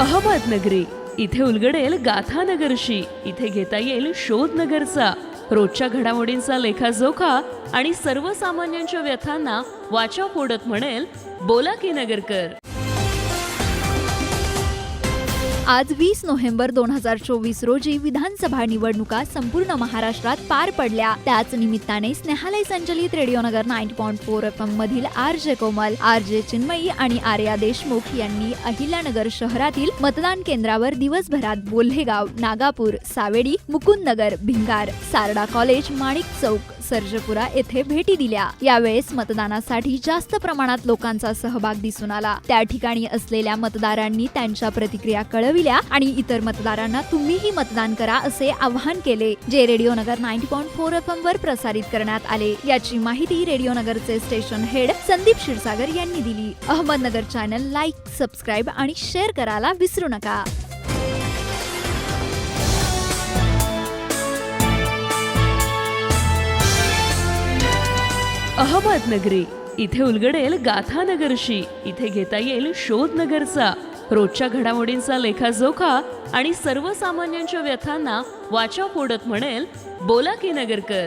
अहमदनगरी. इथे उलगडेल गाथानगरशी. इथे घेता येईल शोधनगरचा. रोजच्या घडामोडींचा लेखाजोखा आणि सर्वसामान्यांच्या व्यथांना वाचा फोडत म्हणेल बोला की नगरकर आज वीस नोव्हेंबर दोन हजार चोवीस रोजी विधानसभा निवडणुका संपूर्ण महाराष्ट्रात पार पडल्या. त्याच निमित्ताने स्नेहालय संचलित रेडिओनगर nine point four F M मधील R J Komal R J Chinmayi आणि आर्या देशमुख यांनी अहिल्यानगर शहरातील मतदान केंद्रावर दिवसभरात बोल्हेगाव नागापूर सावेडी मुकुंदनगर भिंगार सारडा कॉलेज माणिक चौक सर्जपुरा येथे भेटी दिल्या. यावेळेस मतदानासाठी जास्त प्रमाणात लोकांचा सहभाग दिसून आला. त्या ठिकाणी असलेल्या मतदारांनी त्यांच्या प्रतिक्रिया कळविल्या. आणि इतर मतदारांना तुम्हीही मतदान करा असे आवाहन केले जे radio Nagar ninety point four F M वर प्रसारित करण्यात आले. याची माहिती रेडिओ नगरचे स्टेशन हेड संदीप क्षीरसागर यांनी दिली. अहमदनगर चॅनल लाईक सबस्क्राईब आणि शेअर करायला विसरू नका. अहमदनगरी इथे उलगडेल गाथानगरशी. इथे घेता येईल शोधनगरचा. रोजच्या घडामोडींचा लेखाजोखा आणि सर्वसामान्यांच्या व्यथांना वाचा फोडत म्हणेल बोला की नगरकर.